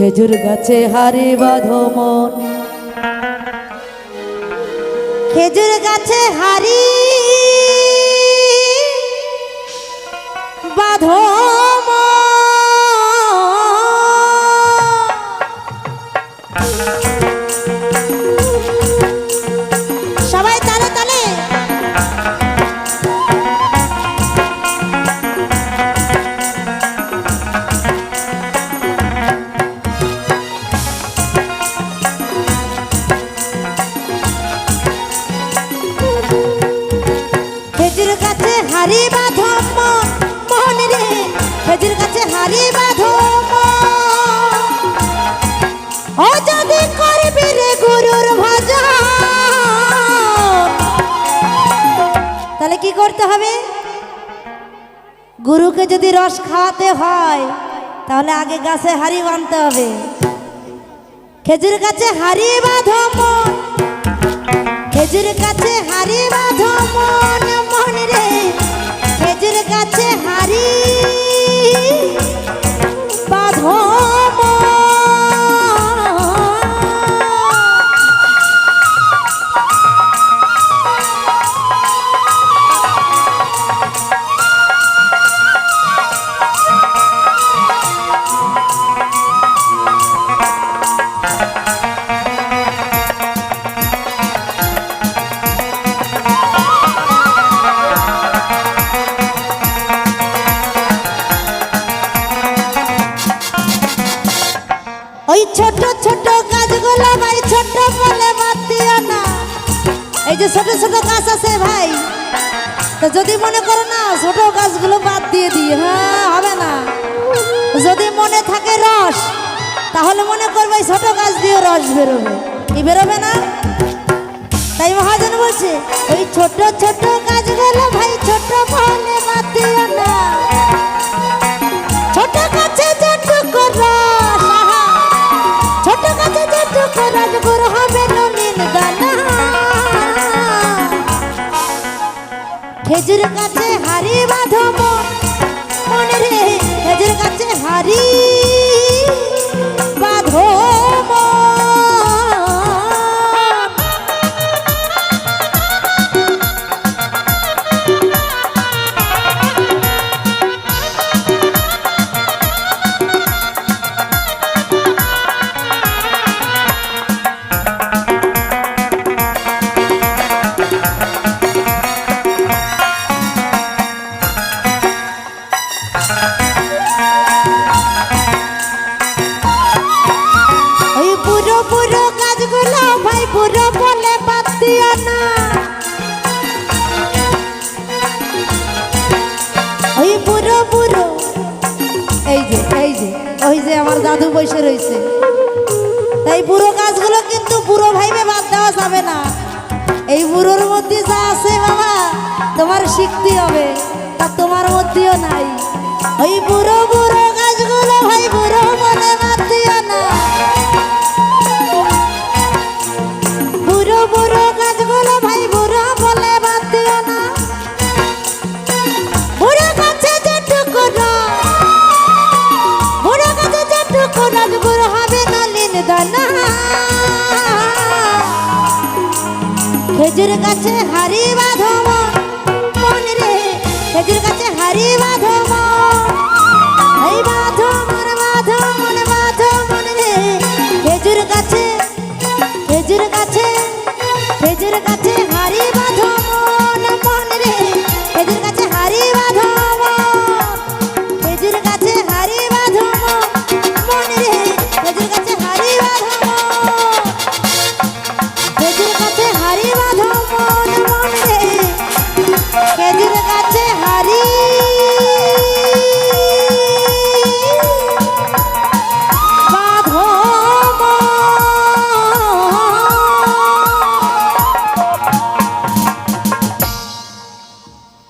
খেজুর গাছে হারি বাঁধো মন। খেজুর গাছে হারি বাঁধো সবাই হারি যদি গুরুকে যদি রস খাওয়াতে হয়, তাহলে আগে গাছে হাড়ি বাঁধতে হবে। খেজুর গাছে বাঁধো খেজুর গাছে মন রে। ছোট ছোট গাছগুলো ভাই, ছোট বলে বাদ দিও না। এই যে ছোট ছোট গাছ আছে ভাই, তো যদি মনে করো না, ছোট গাছগুলো বাদ দিয়ে দিই হ্যাঁ হবে না। যদি মনে থাকে রস, তাহলে মনে করবে ছোট গাছ দিয়ে রস বেরোবে। কি বেরোবে না? তাই মহাজন বলছে, ওই ছোট ছোট গাছগুলো ভাই, ছোট বলে বাদ দিও খেজুর গাছে যে এই যে, ওই যে আমার দাদু বসে রয়েছে। তাই বুড়ো কাজগুলো কিন্তু পুরো ভাইবে বাদ দেওয়া যাবে না। এই বুড়োর মধ্যে যা আছে বাবা, তোমার শিখতে হবে, তা তোমার মধ্যেও নাই। ওই বুড়ো বুড়ো কাজগুলো ভাই খেজুর কাছে হারি বাঁধো মন রে হেজুর কাছে হারি বাঁধো